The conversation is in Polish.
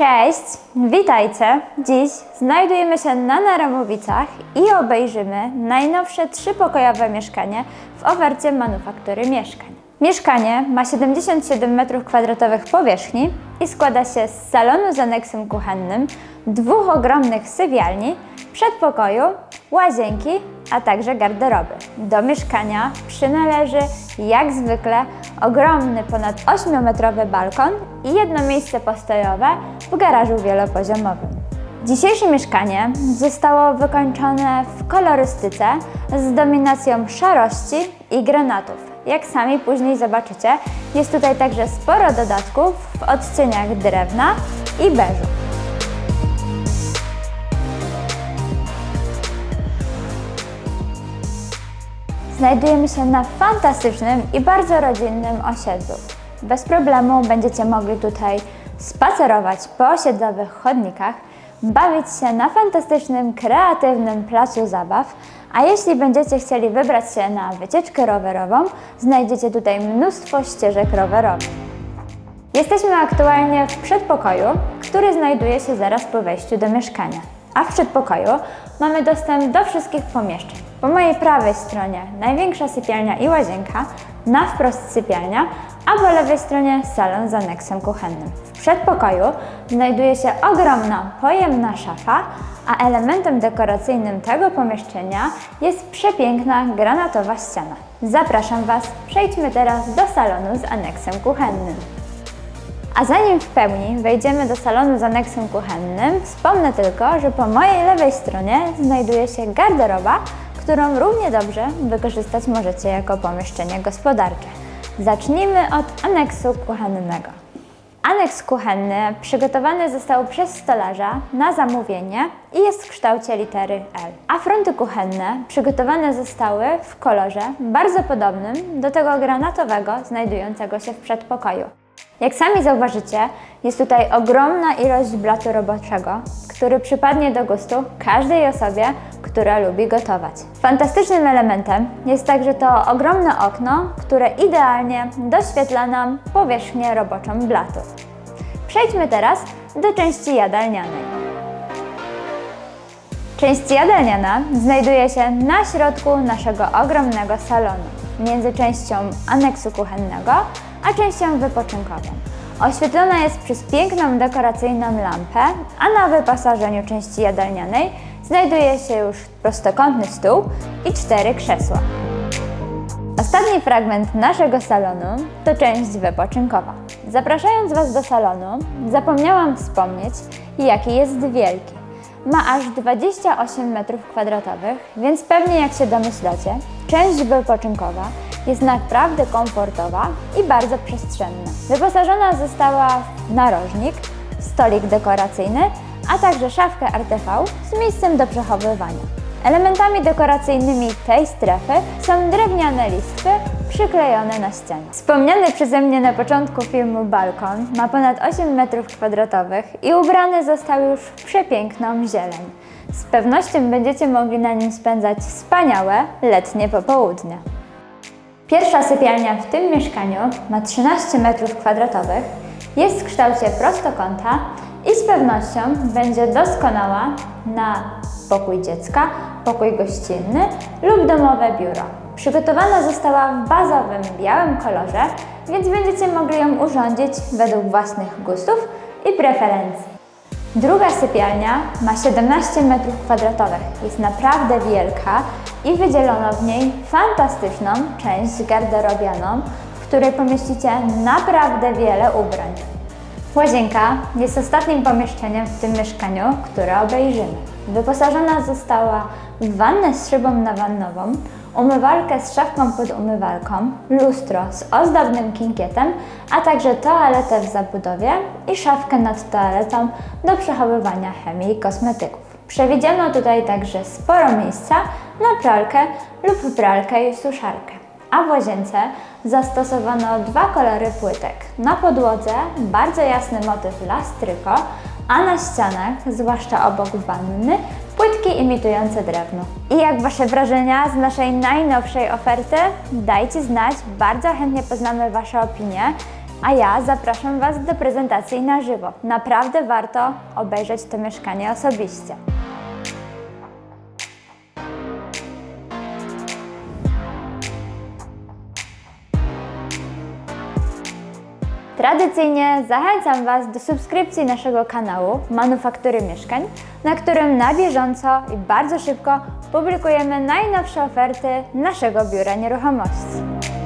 Cześć, witajcie. Dziś znajdujemy się na Naramowicach i obejrzymy najnowsze trzypokojowe mieszkanie w ofercie Manufaktury Mieszkań. Mieszkanie ma 77 m2 powierzchni i składa się z salonu z aneksem kuchennym, dwóch ogromnych sypialni, przedpokoju, łazienki, a także garderoby. Do mieszkania przynależy, jak zwykle, ogromny, ponad 8-metrowy balkon i jedno miejsce postojowe w garażu wielopoziomowym. Dzisiejsze mieszkanie zostało wykończone w kolorystyce z dominacją szarości i granatów. Jak sami później zobaczycie, jest tutaj także sporo dodatków w odcieniach drewna i beżu. Znajdujemy się na fantastycznym i bardzo rodzinnym osiedlu. Bez problemu będziecie mogli tutaj spacerować po osiedlowych chodnikach, bawić się na fantastycznym, kreatywnym placu zabaw, a jeśli będziecie chcieli wybrać się na wycieczkę rowerową, znajdziecie tutaj mnóstwo ścieżek rowerowych. Jesteśmy aktualnie w przedpokoju, który znajduje się zaraz po wejściu do mieszkania. A w przedpokoju mamy dostęp do wszystkich pomieszczeń. Po mojej prawej stronie największa sypialnia i łazienka, na wprost sypialnia, a po lewej stronie salon z aneksem kuchennym. W przedpokoju znajduje się ogromna, pojemna szafa, a elementem dekoracyjnym tego pomieszczenia jest przepiękna granatowa ściana. Zapraszam Was, przejdźmy teraz do salonu z aneksem kuchennym. A zanim w pełni wejdziemy do salonu z aneksem kuchennym, wspomnę tylko, że po mojej lewej stronie znajduje się garderoba, którą równie dobrze wykorzystać możecie jako pomieszczenie gospodarcze. Zacznijmy od aneksu kuchennego. Aneks kuchenny przygotowany został przez stolarza na zamówienie i jest w kształcie litery L. A fronty kuchenne przygotowane zostały w kolorze bardzo podobnym do tego granatowego znajdującego się w przedpokoju. Jak sami zauważycie, jest tutaj ogromna ilość blatu roboczego, który przypadnie do gustu każdej osobie, która lubi gotować. Fantastycznym elementem jest także to ogromne okno, które idealnie doświetla nam powierzchnię roboczą blatu. Przejdźmy teraz do części jadalnianej. Część jadalniana znajduje się na środku naszego ogromnego salonu, między częścią aneksu kuchennego a częścią wypoczynkową. Oświetlona jest przez piękną dekoracyjną lampę, a na wyposażeniu części jadalnianej znajduje się już prostokątny stół i cztery krzesła. Ostatni fragment naszego salonu to część wypoczynkowa. Zapraszając Was do salonu, zapomniałam wspomnieć, jaki jest wielki. Ma aż 28 m2, więc pewnie jak się domyślacie, część wypoczynkowa jest naprawdę komfortowa i bardzo przestrzenna. Wyposażona została w narożnik, stolik dekoracyjny, a także szafkę RTV z miejscem do przechowywania. Elementami dekoracyjnymi tej strefy są drewniane listwy przyklejone na ścianie. Wspomniany przeze mnie na początku filmu balkon ma ponad 8 m2 i ubrany został już w przepiękną zieleń. Z pewnością będziecie mogli na nim spędzać wspaniałe letnie popołudnie. Pierwsza sypialnia w tym mieszkaniu ma 13 m2, jest w kształcie prostokąta i z pewnością będzie doskonała na pokój dziecka, pokój gościnny lub domowe biuro. Przygotowana została w bazowym białym kolorze, więc będziecie mogli ją urządzić według własnych gustów i preferencji. Druga sypialnia ma 17 m2, jest naprawdę wielka i wydzielono w niej fantastyczną część garderobianą, w której pomieścicie naprawdę wiele ubrań. Łazienka jest ostatnim pomieszczeniem w tym mieszkaniu, które obejrzymy. Wyposażona została w wannę z szybą nawannową, umywalkę z szafką pod umywalką, lustro z ozdobnym kinkietem, a także toaletę w zabudowie i szafkę nad toaletą do przechowywania chemii i kosmetyków. Przewidziano tutaj także sporo miejsca na pralkę lub pralkę i suszarkę. A w łazience zastosowano dwa kolory płytek. Na podłodze bardzo jasny motyw lastryko, a na ścianach, zwłaszcza obok wanny, płytki imitujące drewno. I jak Wasze wrażenia z naszej najnowszej oferty? Dajcie znać, bardzo chętnie poznamy Wasze opinie A ja zapraszam Was do prezentacji na żywo. Naprawdę warto obejrzeć to mieszkanie osobiście. Tradycyjnie zachęcam Was do subskrypcji naszego kanału Manufaktury Mieszkań, na którym na bieżąco i bardzo szybko publikujemy najnowsze oferty naszego biura nieruchomości.